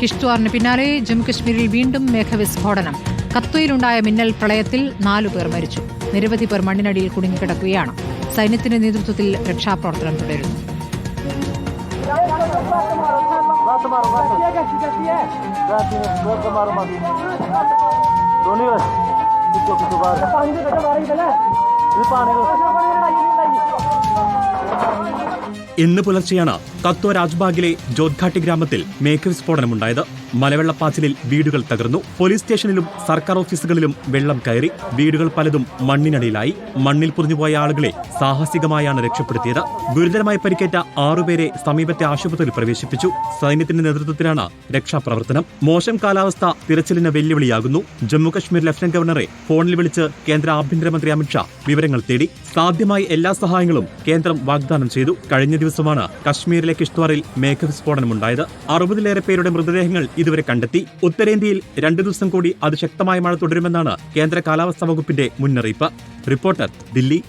കിഷ്ത്വാറിന് പിന്നാലെ ജമ്മുകശ്മീരിൽ വീണ്ടും മേഘവിസ്ഫോടനം കത്വയിലുണ്ടായ മിന്നൽ പ്രളയത്തിൽ നാലു പേർ മരിച്ചു. നിരവധി പേർ മണ്ണിനടിയിൽ കുടുങ്ങിക്കിടക്കുകയാണ്. സൈന്യത്തിന്റെ നേതൃത്വത്തിൽ രക്ഷാപ്രവർത്തനം തുടരുന്നു. ഇന്ന് പുലർച്ചെയാണ് കത്വ രാജ്ബാഗിലെ ജോദ്ഘാട്ടി ഗ്രാമത്തിൽ മേഘവിസ്ഫോടനമുണ്ടായത് മലവെള്ളപ്പാച്ചിലിൽ വീടുകൾ തകർന്നു. പോലീസ് സ്റ്റേഷനിലും സർക്കാർ ഓഫീസുകളിലും വെള്ളം കയറി. വീടുകൾ പലതും മണ്ണിനടിയിലായി. മണ്ണിൽ പുറിഞ്ഞുപോയ ആളുകളെ സാഹസികമായാണ് രക്ഷപ്പെടുത്തിയത്. ഗുരുതരമായി പരിക്കേറ്റ ആറുപേരെ സമീപത്തെ ആശുപത്രിയിൽ പ്രവേശിപ്പിച്ചു. സൈന്യത്തിന്റെ നേതൃത്വത്തിലാണ് രക്ഷാപ്രവർത്തനം. മോശം കാലാവസ്ഥ തിരച്ചിലിന് വെല്ലുവിളിയാകുന്നു. ജമ്മുകശ്മീർ ലഫ്റ്റനന്റ് ഗവർണറെ ഫോണിൽ വിളിച്ച് കേന്ദ്ര ആഭ്യന്തരമന്ത്രി അമിത്ഷാ വിവരങ്ങൾ തേടി. സാധ്യമായ എല്ലാ സഹായങ്ങളും കേന്ദ്രം വാഗ്ദാനം ചെയ്തു. കഴിഞ്ഞ ദിവസമാണ് കശ്മീരിലെ കിഷ്ത്വാറിൽ മേഘവിസ്ഫോടനമുണ്ടായത് അറുപതിലേറെ പേരുടെ മൃതദേഹങ്ങൾ ഇതുവരെ കണ്ടെത്തി. ഉത്തരേന്ത്യയിൽ രണ്ടു ദിവസം കൂടി അതിശക്തമായ മഴ തുടരുമെന്നാണ് കേന്ദ്ര കാലാവസ്ഥാ വകുപ്പിന്റെ മുന്നറിയിപ്പ്. റിപ്പോർട്ടർ ദില്ലി.